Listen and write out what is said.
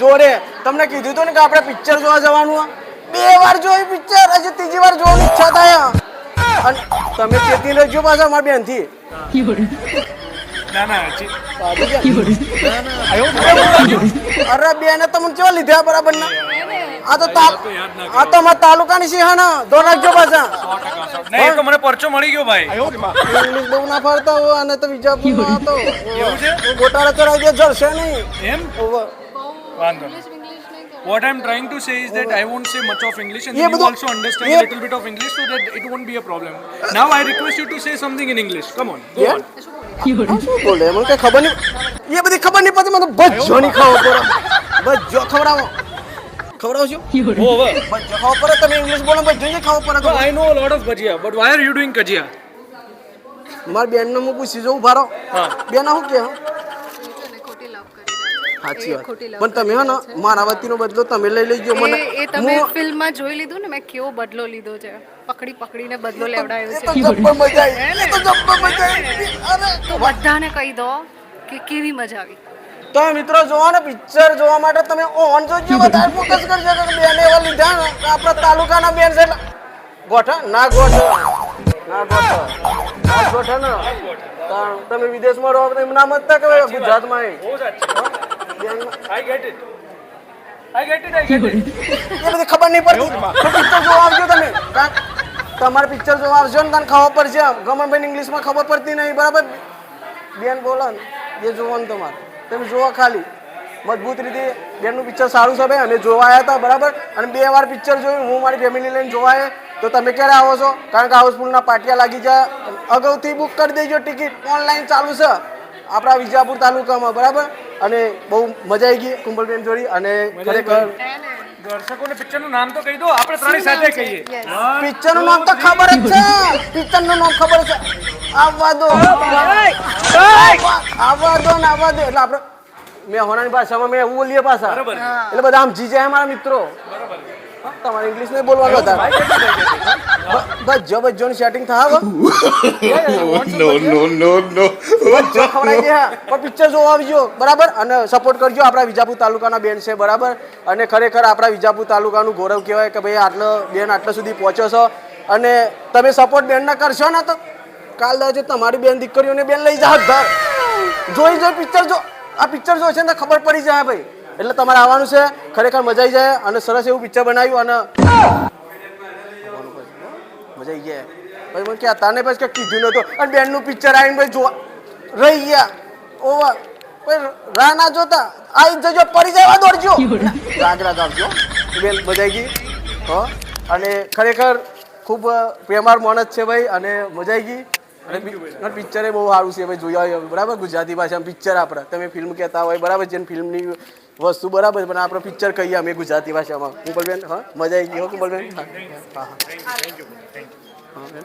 જોરે તમને કીધું હતું ને કે આપણે પિક્ચર જોવા જવાનું બે વાર જોઈ પિક્ચર હજી ત્રીજી વાર જોવાની ઈચ્છા થાય અને તમે ચેતી રહેજો પાછા મારી બેનથી અરે બેને તમને કેવા લીધા બરાબર ના આ તો આ તો અમારા તાલુકાની સિંહાના દો રાખજો પાછા. નહીં તો મને પરચો મળી અને તો બીજા તો. એવું ગોટાળા કરાવી જળશે નહીં. એમ? What I'm trying to say is that I won't say much of English and you also understand a little bit of English so that it won't be a problem. Now I request you to say something in English. Come on, go on. શું બોલે મને કઈ ખબર નહીં એ બધી ખબર નહીં પડતી મને બજો નહીં ખાવો પડે બજો ખવડાવો ખવડાવો છો ઓવર બજો ખાવો પડે તમે ઇંગ્લિશ બોલો બજો નહીં ખાવો પડે I know lot of ગજિયા but why are you doing ગજિયા માર બેન નું હું પૂછ્યું જો ઉભા રહો બેન હું કે ખોટી લવ કરે સાચી વાત. પણ તમે હો ને મારા વતીનો બદલો તમે લઈ લેજો મને. એ તમે ફિલ્મમાં જોઈ લીધું ને મેં કેવો બદલો લીધો છે. પકડી પકડીને બદલો લેવડાયો તો છે મજા આવી. તો જબ્બર મજા આવી. અરે! તો બધાને કહી દો કે કેવી મજા આવી. તો મિત્રો જોવા ને પિક્ચર જોવા માટે તમે ઓન જોજો વધારે ફોકસ કરજો કે બેન એવા લીધા ને આપણા તાલુકાના બેન છે ગોઠા ના ગોઠ. ના ગોઠ. ના ગોઠ ને. તમે વિદેશમાં રહો તો એમ નામ જ કે ગુજરાતમાં it. I get it, I get 有 it. 人，એ બધી ખબર નહીં પડતી. પિક્ચર જોવા આવજો તમે. તમારે પિક્ચર જોવા આવજો ને તને ખબર પડશે. ગમનભાઈ ઇંગ્લિશમાં ખબર પડતી નહીં બરાબર? બેન બોલો ને. એ જોવાનું તમારે. તમે જોવા ખાલી. મજબૂત રીતે બેનનું પિક્ચર સારું છે ભાઈ. અમે જોવા આવ્યા હતા બરાબર? અને બે વાર પિક્ચર જોયું. હું મારી ફેમિલી લઈને જોવા તો તમે ક્યારે આવો છો? કારણ કે હાઉસફુલના પાટિયા લાગી જાય અગાઉથી બુક કરી દેજો ટિકિટ ઓનલાઈન ચાલુ છે. આપણા વિજાપુર તાલુકામાં બરાબર? અને બહુ મજા આવી ગઈ કુંભલબેન જોડી અને ખરેખર દર્શકોને પિક્ચરનું નામ તો કહી દો આપણે ત્રણેય સાથે કહીએ. પિક્ચર નામ તો ખબર જ છે. પિક્ચર નામ ખબર છે. આવવા દો. આવવા દો ને આવવા દો. એટલે આપણે મેં હોનાની ભાષામાં મેં એવું બોલીએ પાછા. એટલે બધા આમ જીજે મારા મિત્રો. તમારે ઇંગ્લિશ નહીં બોલવાનું હતા બજો બજો નું સેટિંગ થાય no, નો નો નો હા. પણ પિક્ચર જોવા આવજો બરાબર? અને સપોર્ટ કરજો આપણા વિજાપુર તાલુકાના બેન છે બરાબર? અને ખરેખર આપણા વિજાપુર તાલુકાનું ગૌરવ કહેવાય કે ભાઈ આટલો બેન આટલા સુધી પહોંચ્યો છો. અને તમે સપોર્ટ બેનના કરશો ને તો કાલ દાજે તમારી બેન દીકરીઓને બેન લઈ જાવ ઘર. જોઈ જોઈ પિક્ચર જો. આ પિક્ચર જો છે ને ખબર પડી જાય ભાઈ. એટલે તમારે આવવાનું છે, ખરેખર મજા આવી જાય અને સરસ એવું પિક્ચર બનાવ્યું અને મજા આવી જાય. પછી મને ક્યાં, તાને પછી કે કીધું નતું અને બેનનું પિક્ચર આવીને ભાઈ જોવા રહી ગયા. ઓવા. પછી રાહ ના જોતા. આવી જજો, પડી જવા દોડજો. રાગ રાગ આવજો બેન મજા ગઈ. હો. અને ખરેખર ખૂબ પ્રેમાર માણસ છે ભાઈ અને મજા આવી ગઈ. અને પિક્ચરે બહુ સારું છે ભાઈ જોયા હોય બરાબર? ગુજરાતી ભાષામાં પિક્ચર આપણે તમે ફિલ્મ કહેતા હોય બરાબર જેને ફિલ્મની વસ્તુ બરાબર પણ આપણે પિક્ચર કહીએ અમે ગુજરાતી ભાષામાં. કુંબલબેન હા? મજા આવી ગઈ હો કુંબલબેન હા હા. હા